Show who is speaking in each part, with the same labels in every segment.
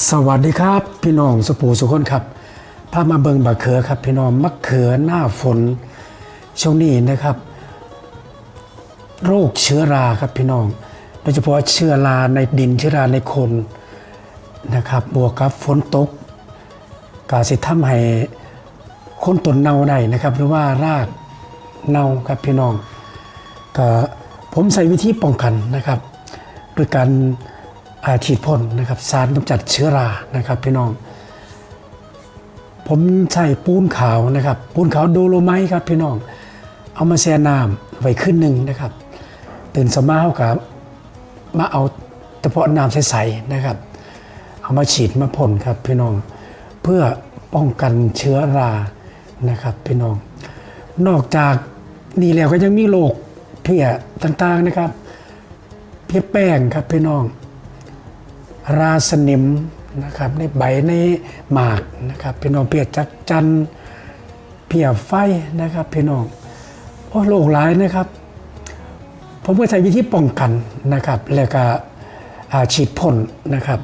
Speaker 1: สวัสดีครับ พี่น้องสุปูสุคนครับพามาเบิงบะเขือครับ พี่น้องมะเขือหน้าฝนช่วงนี้นะครับ โรคเชื้อราครับพี่น้องโดยเฉพาะเชื้อราในดินเชื้อราในคนนะครับบวกกับฝนตกกาสิทำให้คนต้นเน่าได้นะครับ หรือว่ารากเน่าครับพี่น้องก็ผมใส่วิธีป้องกันนะครับโดยการ ฉีดพ่นนะครับสารกำจัดเชื้อรานะครับพี่น้อง ผมใช้ปูนขาวนะครับ ปูนขาวโดโลไมต์ครับพี่น้อง เอามาแช่น้ำไว้ขึ้นหนึ่งนะครับ ตื่นสมาเอากับมาเอาเฉพาะน้ำใสๆนะครับ เอามาฉีดมาพ่นครับพี่น้องเพื่อป้องกันเชื้อรานะครับพี่น้อง นอกจากนี่แล้วก็ยังมีโรคเพี้ยต่างๆนะครับ เพี้ยแป้งครับพี่น้อง ราสนิมนะครับในใบในหมากนะครับพี่น้องเพี้ยจักจันเพี้ยไฟนะครับพี่น้องโอ้โรคหลายนะครับ ผมก็ใช้วิธีป้องกันนะครับ แล้วก็อ่าฉีดพ่นนะครับ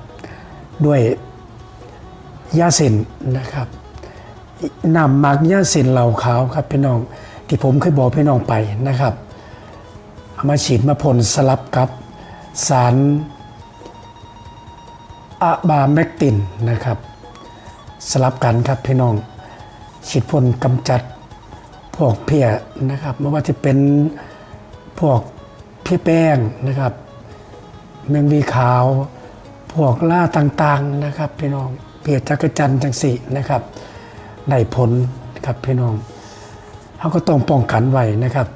Speaker 1: ด้วยยาเส้นนะครับนำหมากยาเส้นเหล่าขาวครับพี่น้องที่ผมเคยบอกพี่น้องไปนะครับเอามาฉีดมาพ่นสลับกับสาร อะบาแมกตินนะครับ สลับกันครับพี่น้องฉีดพ่นกำจัดพวกเพียนะครับไม่ว่าจะเป็นพวกเพี้ยแป้งนะครับแมงวีขาว พวกล่าต่างๆนะครับ พี่น้องเพียจักรจันทร์จังสีนะครับได้ผลครับพี่น้องเขาก็ต้องป้องกันไว้นะครับ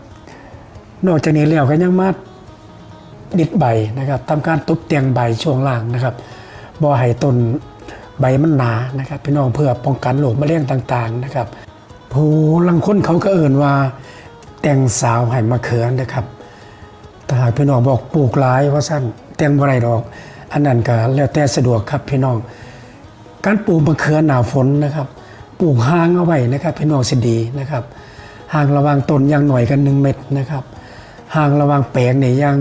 Speaker 1: นอกจากนี้แล้วก็ยังมาดิดใบนะครับทำการตุบเตียงใบช่วงล่างนะครับ บ่ให้ต้นใบมันหนานะครับพี่น้องเพื่อป้องกันโรคมะเร็งต่างๆนะครับผู้ลังคนเขาก็เอ่นว่า แต่งสาวให้มาเขือนะครับแต่หากพี่น้องบอกปลูกหลายว่าสั้นแต่งบ่ไรดอก อันนั้นก็แล้วแต่สะดวกครับพี่น้อง การปลูกมะเขือหนาฝนนะครับ ปลูกห่างเอาไว้นะครับพี่น้องสิดีนะครับห่างระว่างต้นอยังหน่อยกันหนึ่งเม็ดนะครับห่างระว่างแปลงเนี่ยยัง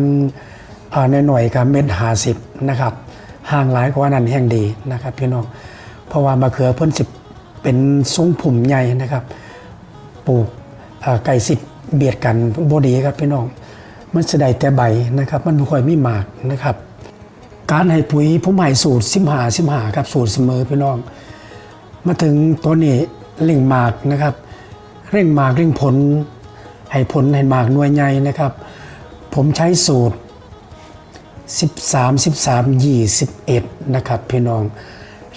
Speaker 1: อ่าหน่อยๆกับเม็ดหาสิบนะครับ ห่างหลายกว่านั้นแห่งดีนะครับพี่น้องเพราะว่ามะเขือเพิ่นสิเป็นทรงผุ่มใหญ่นะครับปลูกไก่สิบเบียดกันบดีครับพี่น้อง มันจะได้แต่ใบนะครับ มันบ่ค่อยมีหมากนะครับ การให้ปุ๋ยผมให้สูตรสิมหาสิมหาครับสูตรเสมอพี่น้อง มาถึงตัวนี้เร่งหมากนะครับ เร่งหมากเร่งผลให้ผลให้หมากหน่วยใหญ่นะครับ ผมใช้สูตร 13 13 21 นะครับ พี่น้อง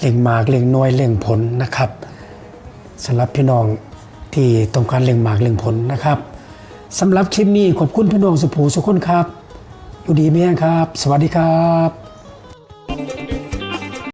Speaker 1: เร่งหมากเร่งน้อยเร่งผลนะครับสำหรับพี่น้องที่ต้องการเร่งหมากเร่งผลนะครับสำหรับคลิปนี้ขอบคุณพี่น้องสุภูสุขคนครับ อยู่ดีไหมครับ สวัสดีครับ